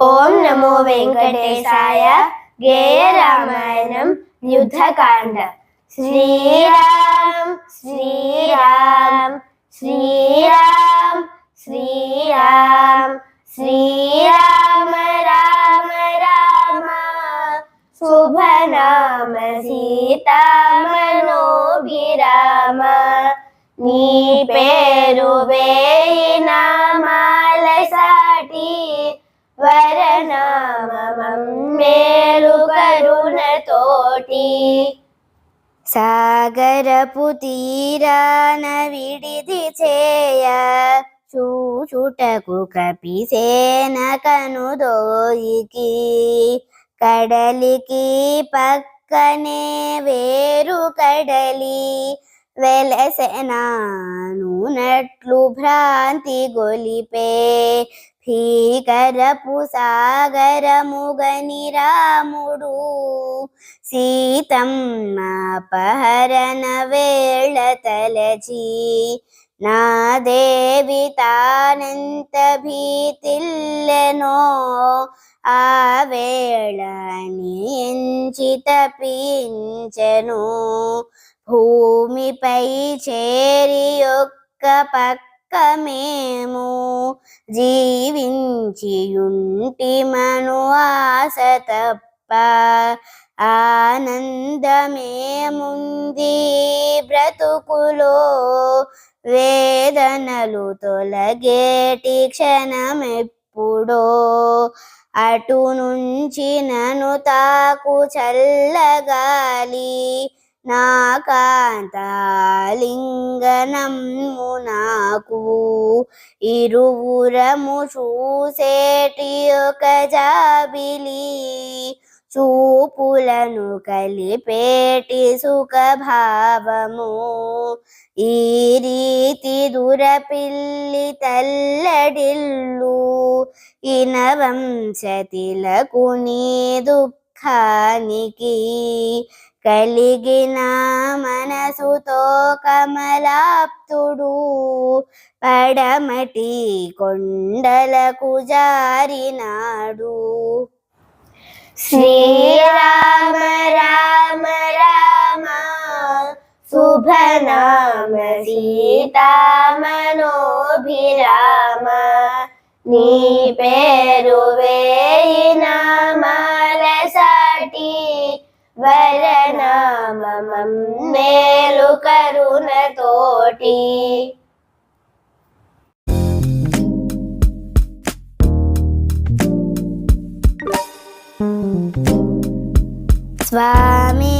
ഓം നമോ വെങ്കടേശായ ഗേയരാമായണം യുദ്ധകാണ്ഡ. ശ്രീരാം ശ്രീരാം ശ്രീരാം ശ്രീരാം ശ്രീരാമ രാമ രാമ. ശുഭനാമ സീതാമനോഭിരാമ. నీ పేరు వేయి నామాల సాటి వరనామం మేలు కరుణతోటి సాగరపు తీరాన విడిది చేయ చూచుటకు కపిసేన కనుదోయికి కడలికి పక్కనే వేరు కడలి వెలసెనాను నట్లు భ్రాంతి గొలిపే. భీకరపు సాగరముగని రాముడు. సీతమ్మ పహరన వేళ తలచి నా దేవి తానెంత భీతిల్లెనో. ఆ వేళ ఎంచి తపించెను భూమిపై చేరి ఒక్క పక్క మేము జీవించియుంటిమను ఆశ తప్ప ఆనందమేముంది? బ్రతుకులో వేదనలు తొలగేటి క్షణమెప్పుడో అటు నుంచి నన్ను తాకు చల్లగాలి నా నాకు ఇరువురము చూసేటి ఒక జాబిలి చూపులను కలిపేటి సుఖభావము. ఈ రీతి దురపిల్లి తల్లడిల్లు ఇనవంశతిలకు నీ దుఃఖానికి కలిగిన మనసుతో కమలాప్తుడు పడమటి కొండలకు జారినాడు. శ్రీరామ రామ రామ శుభనామ సీతామనోభిరామ నీ పేరు వేయి వరనామం మేలు కరుణతోటి. స్వామి